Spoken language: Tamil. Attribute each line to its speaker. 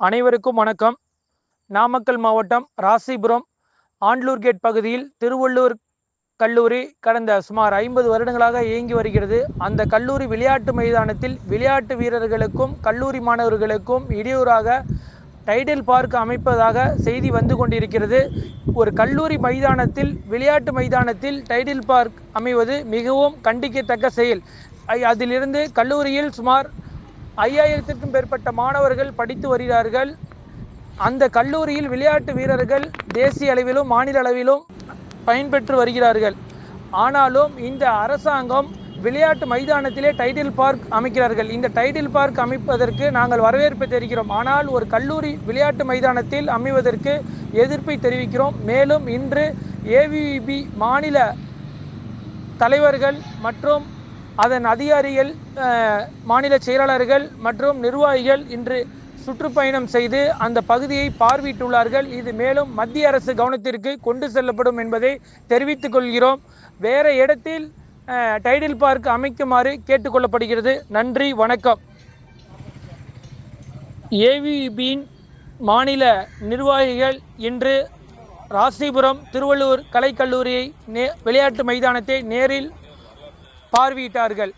Speaker 1: அனைவருக்கும் வணக்கம். நாமக்கல் மாவட்டம் ராசிபுரம் ஆண்ட்லூர் கேட் பகுதியில் திருவள்ளூர் கல்லூரி கடந்த சுமார் ஐம்பது வருடங்களாக இயங்கி வருகிறது. அந்த கல்லூரி விளையாட்டு மைதானத்தில் விளையாட்டு வீரர்களுக்கும் கல்லூரி மாணவர்களுக்கும் இடையூறாக டைடல் பார்க் அமைப்பதாக செய்தி வந்து கொண்டிருக்கிறது. ஒரு கல்லூரி மைதானத்தில் விளையாட்டு மைதானத்தில் டைடில் பார்க் அமைவது மிகவும் கண்டிக்கத்தக்க செயல். ஐ- அதிலிருந்து கல்லூரியில் சுமார் ஐயாயிரத்திற்கும் மேற்பட்ட மாணவர்கள் படித்து வருகிறார்கள். அந்த கல்லூரியில் விளையாட்டு வீரர்கள் தேசிய அளவிலும் மாநில அளவிலும் பயன்பெற்று வருகிறார்கள். ஆனாலும் இந்த அரசாங்கம் விளையாட்டு மைதானத்திலே டைட்டில் பார்க் அமைக்கிறார்கள். இந்த டைட்டில் பார்க் அமைப்பதற்கு நாங்கள் வரவேற்பை தெரிவிக்கிறோம். ஆனால் ஒரு கல்லூரி விளையாட்டு மைதானத்தில் அமைவதற்கு எதிர்ப்பை தெரிவிக்கிறோம். மேலும் இன்று ஏவிபி மாநில தலைவர்கள் மற்றும் அதன் அதிகாரிகள் மாநில செயலாளர்கள் மற்றும் நிர்வாகிகள் இன்று சுற்றுப்பயணம் செய்து அந்த பகுதியை பார்வையிட்டுள்ளார்கள். இது மேலும் மத்திய அரசு கவனத்திற்கு கொண்டு செல்லப்படும் என்பதை தெரிவித்துக் கொள்கிறோம். வேற இடத்தில் டைடில் பார்க் அமைக்குமாறு கேட்டுக்கொள்ளப்படுகிறது நன்றி வணக்கம். ஏவிபியின் மாநில நிர்வாகிகள் இன்று ராசிபுரம் திருவள்ளூர் கலைக்கல்லூரியை நே விளையாட்டு மைதானத்தை நேரில் பார்வையிட்டார்கள்.